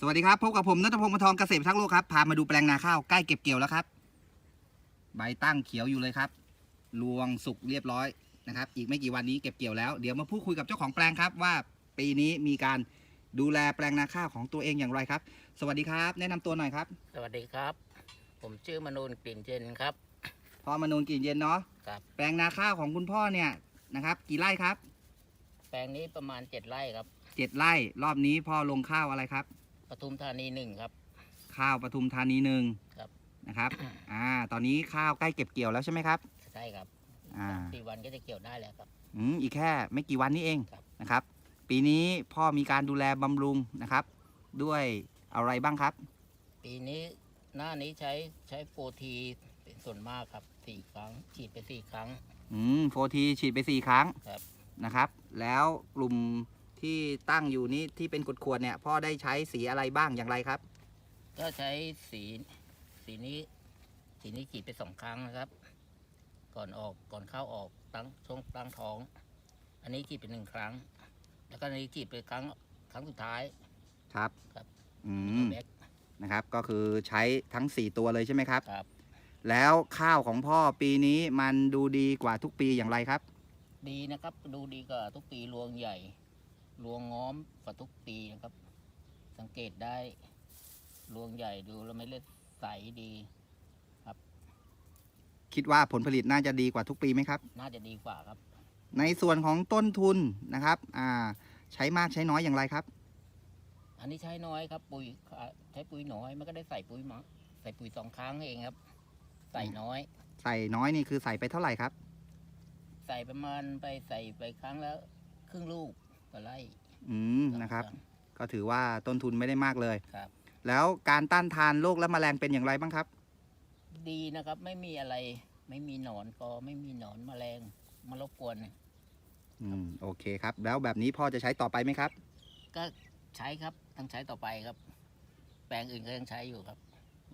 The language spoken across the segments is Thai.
สวัสดีครับ พบกับผมนัทพงศ์มนทองเกษตรทักษ์โลกครับ พามาดูแปลงนาข้าวใกล้เก็บเกี่ยวแล้วครับ ใบตั้งเขียวอยู่เลยครับ รวงสุกเรียบร้อยนะครับ อีกไม่กี่วันนี้เก็บเกี่ยวแล้ว เดี๋ยวมาพูดคุยกับเจ้าของแปลงครับ ว่าปีนี้มีการดูแลแปลงนาข้าวของตัวเองอย่างไรครับ สวัสดีครับ แนะนำตัวหน่อยครับสวัสดีครับ ผมชื่อมนูนกลิ่นเจนครับ พ่อมนูนกลิ่นเย็นเนาะครับ แปลงนาข้าวของคุณพ่อเนี่ยนะครับ กี่ไร่ครับแปลงนี้ประมาณเจ็ดไร่ครับ เจ็ดไร่รอบนี้พ่อลงข้าวอะไรครับ ปทุมธานีหนึ่งครับ ข้าวปทุมธานีหนึ่งครับ นะครับ อ่า ตอนนี้ข้าวใกล้เก็บเกี่ยวแล้วใช่ไหมครับ ใช่ครับอ่าสี่วันก็จะเกี่ยวได้แล้วครับ อืมอีกแค่ไม่กี่วันนี้เองครับ นะครับ ปีนี้พ่อมีการดูแลบำรุงนะครับ ด้วยอะไรบ้างครับ ปีนี้หน้านี้ใช้ใช้โฟทีเป็นส่วนมากครับสี่ครั้ง ฉีดไปสี่ครั้ง อืมโฟทีฉีดไปสี่ครั้งครับ นะครับ แล้วกลุ่ม ที่ตั้งอยู่นี้ที่เป็นขวดๆเนี่ยพ่อได้ใช้สีอะไรบ้างอย่างไรครับ ก็ใช้สีสีนี้สีนี้ฉีดไปสองครั้งนะครับ ก่อนออกก่อนเข้าออกตั้งช่วงตั้งท้อง อันนี้ฉีดไปหนึ่งครั้ง แล้วก็อันนี้ฉีดไปครั้งครั้งสุดท้าย ครับครับ อืตัวมแบ็กนะครับ ก็คือใช้ทั้ง 4 ตัวเลยใช่ไหมครับ ครับ แล้วข้าวของพ่อปีนี้มันดูดีกว่าทุกปีอย่างไรครับ ดีนะครับ ดูดีกว่าทุกปีรวงใหญ่ รวงง้อมกว่าทุกปีนะครับ สังเกตได้รวงใหญ่ดูแล้วไม่เล็ดใสดีคิดว่าผลผลิตน่าจะดีกว่าทุกปีไหมครับ น่าจะดีกว่าครับ ในส่วนของต้นทุนนะครับอ่าใช้มากใช้น้อยอย่างไรครับ อันนี้ใช้น้อยครับ ปุ๋ยอ่าใช้ปุ๋ยน้อยมันก็ได้ใส่ปุ๋ยมาใส่ปุ๋ยสองครั้งเองครับ ใส่น้อย ใส่น้อยนี่คือใส่ไปเท่าไหร่ครับ ใส่ประมาณไปใส่ไปครั้งแล้วครึ่งลูก ต่อไร่อืมนะครับสองก็ถือว่าต้นทุนไม่ได้มากเลย ครับ แล้วการต้านทานโรคและแมลงเป็นอย่างไรบ้างครับ ดีนะครับไม่มีอะไร ไม่มีหนอนก็ไม่มีหนอนแมลงมารบกวนอืมโอเคครับ แล้วแบบนี้พ่อจะใช้ต่อไปไหมครับ ก็ใช้ครับต้องใช้ต่อไปครับ แปลงอื่นก็ยังใช้อยู่ครับ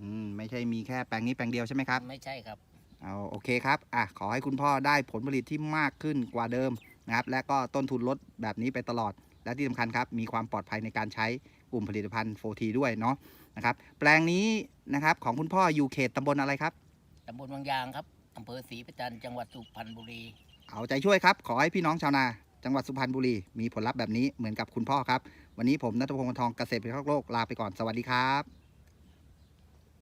อืมไม่ใช่มีแค่แปลงนี้แปลงเดียวใช่ไหมครับ ไม่ใช่ครับ เอาโอเคครับ อะ ขอให้คุณพ่อได้ผลผลิตที่มากขึ้นกว่าเดิม นะครับ และก็ต้นทุนลดแบบนี้ไปตลอด และที่สำคัญครับ มีความปลอดภัยในการใช้กลุ่มผลิตภัณฑ์โฟทีด้วยเนาะนะครับ แปลงนี้นะครับของคุณพ่ออยู่เขตตำบลอะไรครับตำบลบางยางครับอำเภอศรีประจันทร์จังหวัดสุพรรณบุรี เอาใจช่วยครับ ขอให้พี่น้องชาวนาจังหวัดสุพรรณบุรี มีผลลัพธ์แบบนี้เหมือนกับคุณพ่อครับ วันนี้ผมนัทพงศ์วงศ์ทองเกษตรพิทักษ์โลกลาไปก่อนสวัสดีครับ